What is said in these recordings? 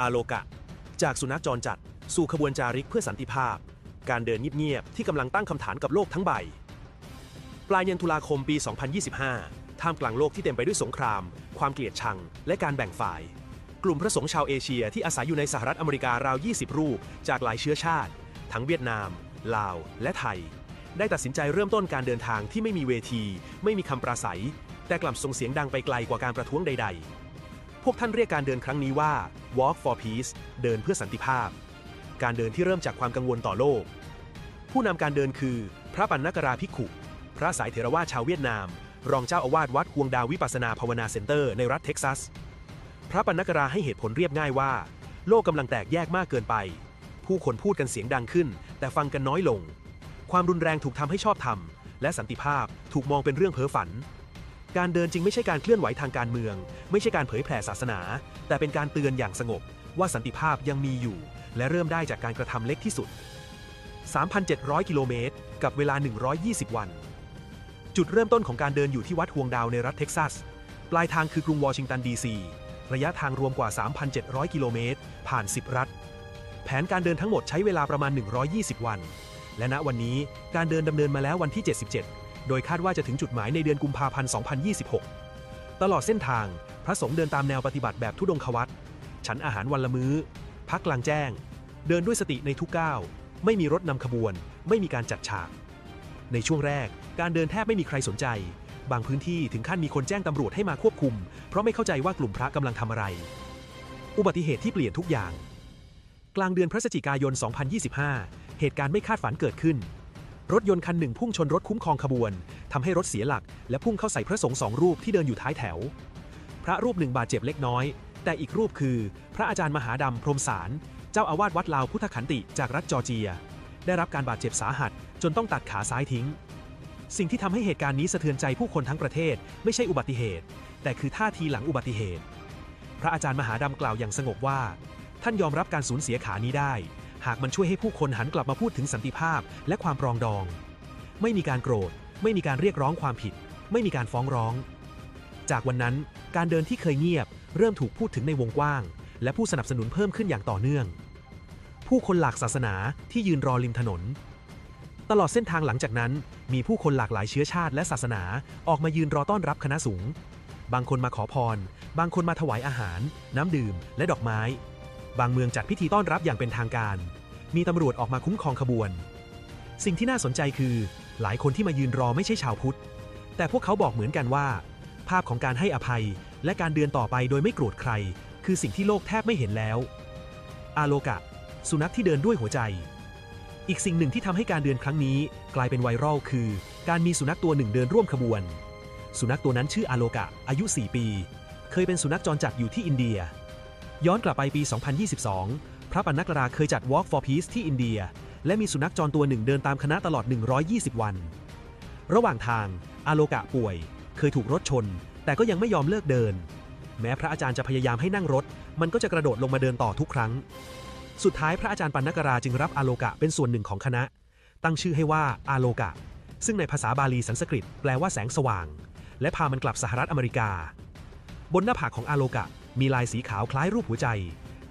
อาโลกะ จากสุนัขจรจัด สู่ขบวนจาริกเพื่อสันติภาพ การเดินเงียบๆที่กำลังตั้งคำถามกับโลกทั้งใบ ปลายเดือนตุลาคมปี 2025 ท่ามกลางโลกที่เต็มไปด้วยสงคราม ความเกลียดชัง และการแบ่งฝ่าย กลุ่มพระสงฆ์ชาวเอเชียที่อาศัยอยู่ในสหรัฐอเมริการาว 20 รูป จากหลายเชื้อชาติ ทั้งเวียดนาม ลาว และไทย ได้ตัดสินใจเริ่มต้นการเดินทางที่ไม่มีเวที ไม่มีคำปราศัย แต่กลับส่งเสียงดังไปไกลกว่าการประท้วงใด ๆ วกท่านเรียกการเดินครั้งนี้ว่า Walk for Peace เดินเพื่อสันติภาพ การเดินที่เริ่มจากความกังวลต่อโลก ผู้นำการเดินคือ พระปัณณกราภิกขุ พระสายเถรวาทชาวเวียดนาม รองเจ้าอาวาสวัดฮวงดาววิปัสสนาภาวนาเซ็นเตอร์ในรัฐเท็กซัส พระปัณณกราให้เหตุผลเรียบง่ายว่า โลกกำลังแตกแยกมากเกินไป ผู้คนพูดกันเสียงดังขึ้น แต่ฟังกันน้อยลง ความรุนแรงถูกทำให้ชอบธรรมและสันติภาพถูกมองเป็นเรื่องเพ้อฝัน การเดินจึงไม่ใช่การเคลื่อนไหวทางการเมือง ไม่ใช่การเผยแผ่ศาสนา แต่เป็นการเตือนอย่างสงบ ว่าสันติภาพยังมีอยู่ และเริ่มได้จากการกระทำเล็กที่สุด 3,700 กิโลเมตร กับเวลา 120 วัน จุดเริ่มต้นของการเดินอยู่ที่วัดฮวงดาวในรัฐเท็กซัส ปลายทางคือกรุงวอชิงตันดีซี ระยะทางรวมกว่า 3,700 กิโลเมตร ผ่าน 10 รัฐ แผนการเดินทั้งหมดใช้เวลาประมาณ 120 วัน และณวันนี้การเดินดำเนินมาแล้ววันที่ 77 โดยคาดว่าจะถึงจุดหมายในเดือนกุมภาพันธ์ 2026 ตลอดเส้นทาง พระสงฆ์เดินตามแนวปฏิบัติแบบทุดงควัตฉันอาหารวันละมื้อ พักกลางแจ้ง เดินด้วยสติในทุกก้าว ไม่มีรถนำขบวน ไม่มีการจัดฉาก ในช่วงแรก การเดินแทบไม่มีใครสนใจ บางพื้นที่ถึงขั้นมีคนแจ้งตำรวจให้มาควบคุม เพราะไม่เข้าใจว่ากลุ่มพระกำลังทำอะไร อุบัติเหตุที่เปลี่ยนทุกอย่าง กลางเดือนพฤศจิกายน 2025 เหตุการณ์ไม่คาดฝันเกิดขึ้น รถยนต์คันหนึ่งพุ่งชนรถคุ้มครองขบวนทำให้รถเสียหลัก และพุ่งเข้าใส่พระสงฆ์สองรูปที่เดินอยู่ท้ายแถว พระรูปหนึ่งบาดเจ็บเล็กน้อย แต่อีกรูปคือ พระอาจารย์มหาดำพรหมสาร เจ้าอาวาสวัดลาวพุทธขันติจากรัฐจอร์เจีย ได้รับการบาดเจ็บสาหัส จนต้องตัดขาซ้ายทิ้ง สิ่งที่ทำให้เหตุการณ์นี้สะเทือนใจผู้คนทั้งประเทศ ไม่ใช่อุบัติเหตุ แต่คือท่าทีหลังอุบัติเหตุ พระอาจารย์มหาดำกล่าวอย่างสงบว่า ท่านยอมรับการสูญเสียขานี้ได้ หากมันช่วยให้ผู้คนหันกลับมาพูดถึงสันติภาพและความปรองดอง ไม่มีการโกรธ ไม่มีการเรียกร้องความผิด ไม่มีการฟ้องร้อง จากวันนั้นการเดินที่เคยเงียบ เริ่มถูกพูดถึงในวงกว้าง และผู้สนับสนุนเพิ่มขึ้นอย่างต่อเนื่อง ผู้คนหลากศาสนาที่ยืนรอริมถนน ตลอดเส้นทางหลังจากนั้น มีผู้คนหลากหลายเชื้อชาติและศาสนาออกมายืนรอต้อนรับคณะสูง บางคนมาขอพร บางคนมาถวายอาหาร น้ำดื่ม และดอกไม้ บางเมืองจัดพิธีต้อนรับอย่างเป็นทางการ มีตำรวจออกมาคุ้มครองขบวน สิ่งที่น่าสนใจคือ หลายคนที่มายืนรอไม่ใช่ชาวพุทธ แต่พวกเขาบอกเหมือนกันว่า ภาพของการให้อภัยและการเดินต่อไปโดยไม่โกรธใคร คือสิ่งที่โลกแทบไม่เห็นแล้ว อาโลกะ สุนัขที่เดินด้วยหัวใจ อีกสิ่งหนึ่งที่ทำให้การเดินครั้งนี้กลายเป็นไวรัลคือ การมีสุนัขตัวหนึ่งเดินร่วมขบวน สุนัขตัวนั้นชื่ออาโลกะ อายุ 4 ปี เคยเป็นสุนัขจรจัดอยู่ที่อินเดีย ย้อนกลับไปปี 2022 พระปัณกราเคยจัด Walk for Peace ที่อินเดีย และมีสุนัขจรตัวหนึ่งเดินตามคณะตลอด 120 วัน ระหว่างทางอาโลกะป่วย เคยถูกรถชน แต่ก็ยังไม่ยอมเลิกเดิน แม้พระอาจารย์จะพยายามให้นั่งรถ มันก็จะกระโดดลงมาเดินต่อทุกครั้ง สุดท้ายพระอาจารย์ปัณณกราจึงรับอาโลกะเป็นส่วนหนึ่งของคณะ ตั้งชื่อให้ว่าอาโลกะ ซึ่งในภาษาบาลีสันสกฤต แปลว่าแสงสว่าง และพามันกลับสหรัฐอเมริกา บนหน้าผากของอาโลกะ มีลายสีขาวคล้ายรูปหัวใจ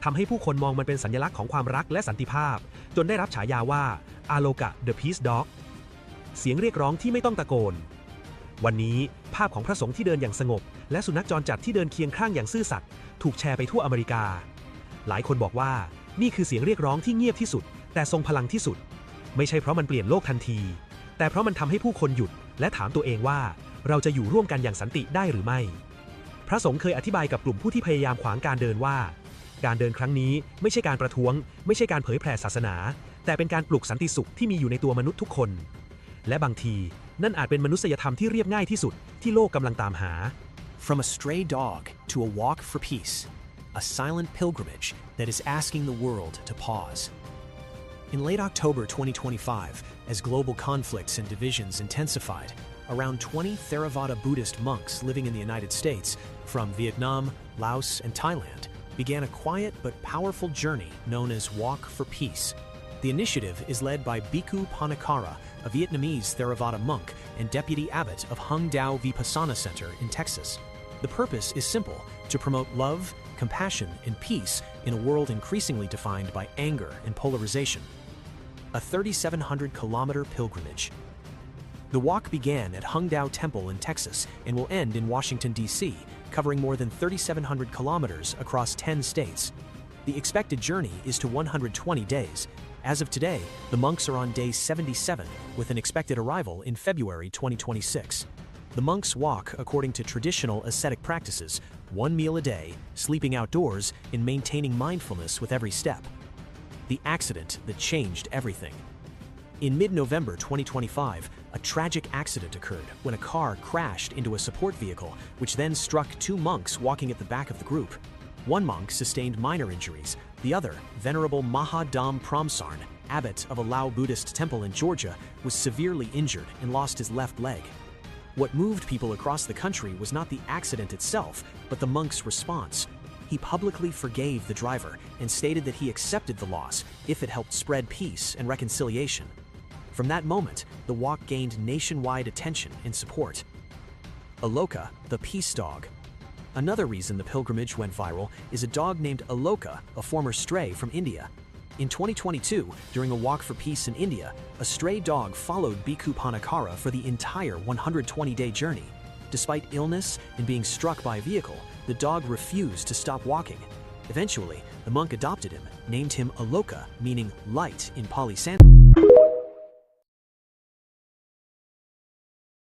ทำให้ผู้คนมองมันเป็นสัญลักษณ์ของความรักและสันติภาพ จนได้รับฉายาว่าอาโลกะ the peace dog เสียงเรียกร้องที่ไม่ต้องตะโกน วันนี้ภาพของพระสงฆ์ที่เดินอย่างสงบ และสุนัขจรจัดที่เดินเคียงข้างอย่างซื่อสัตย์ถูกแชร์ไปทั่วอเมริกา หลายคนบอกว่านี่คือเสียงเรียกร้องที่เงียบที่สุด แต่ทรงพลังที่สุด ไม่ใช่เพราะมันเปลี่ยนโลกทันที แต่เพราะมันทำให้ผู้คนหยุด และถามตัวเองว่า เราจะอยู่ร่วมกันอย่างสันติได้หรือไม่ พระสงฆ์เคยอธิบายกับกลุ่มผู้ที่พยายามขวางการเดินว่า การเดินครั้งนี้ไม่ใช่การประท้วง ไม่ใช่การเผยแผ่ศาสนา แต่เป็นการปลุกสันติสุขที่มีอยู่ในตัวมนุษย์ทุกคน และบางทีนั่นอาจเป็นมนุษยธรรมที่เรียบง่ายที่สุดที่โลกกำลังตามหา From a stray dog to a walk for peace, a silent pilgrimage that is asking the world to pause. In late October 2025, as global conflicts and divisions intensified, around 20 Theravada Buddhist monks living in the United States, from Vietnam, Laos, and Thailand, began a quiet but powerful journey known as Walk for Peace. The initiative is led by Bhikkhu Panakara, a Vietnamese Theravada monk and deputy abbot of Hung Dao Vipassana Center in Texas. The purpose is simple to promote love, compassion, and peace in a world increasingly defined by anger and polarization. A 3,700 kilometer pilgrimage. The walk began at Hungdao Temple in Texas and will end in Washington, D.C., covering more than 3,700 kilometers across 10 states. The expected journey is to 120 days. As of today, the monks are on day 77, with an expected arrival in February 2026. The monks walk according to traditional ascetic practices one meal a day, sleeping outdoors, and maintaining mindfulness with every step. The accident that changed everything. In mid November 2025, a tragic accident occurred when a car crashed into a support vehicle, which then struck two monks walking at the back of the group. One monk sustained minor injuries, the other, Venerable Mahadam Pramsarn, abbot of a Lao Buddhist temple in Georgia, was severely injured and lost his left leg. What moved people across the country was not the accident itself, but the monk's response. He publicly forgave the driver and stated that he accepted the loss if it helped spread peace and reconciliation. From that moment, the walk gained nationwide attention and support. Aloka, the peace dog. Another reason the pilgrimage went viral is a dog named Aloka, a former stray from India. In 2022, during a walk for peace in India, a stray dog followed Bhikkhu Panakara for the entire 120 day journey. Despite illness and being struck by a vehicle, the dog refused to stop walking. Eventually, the monk adopted him, named him Aloka, meaning light in Pali Sanskrit.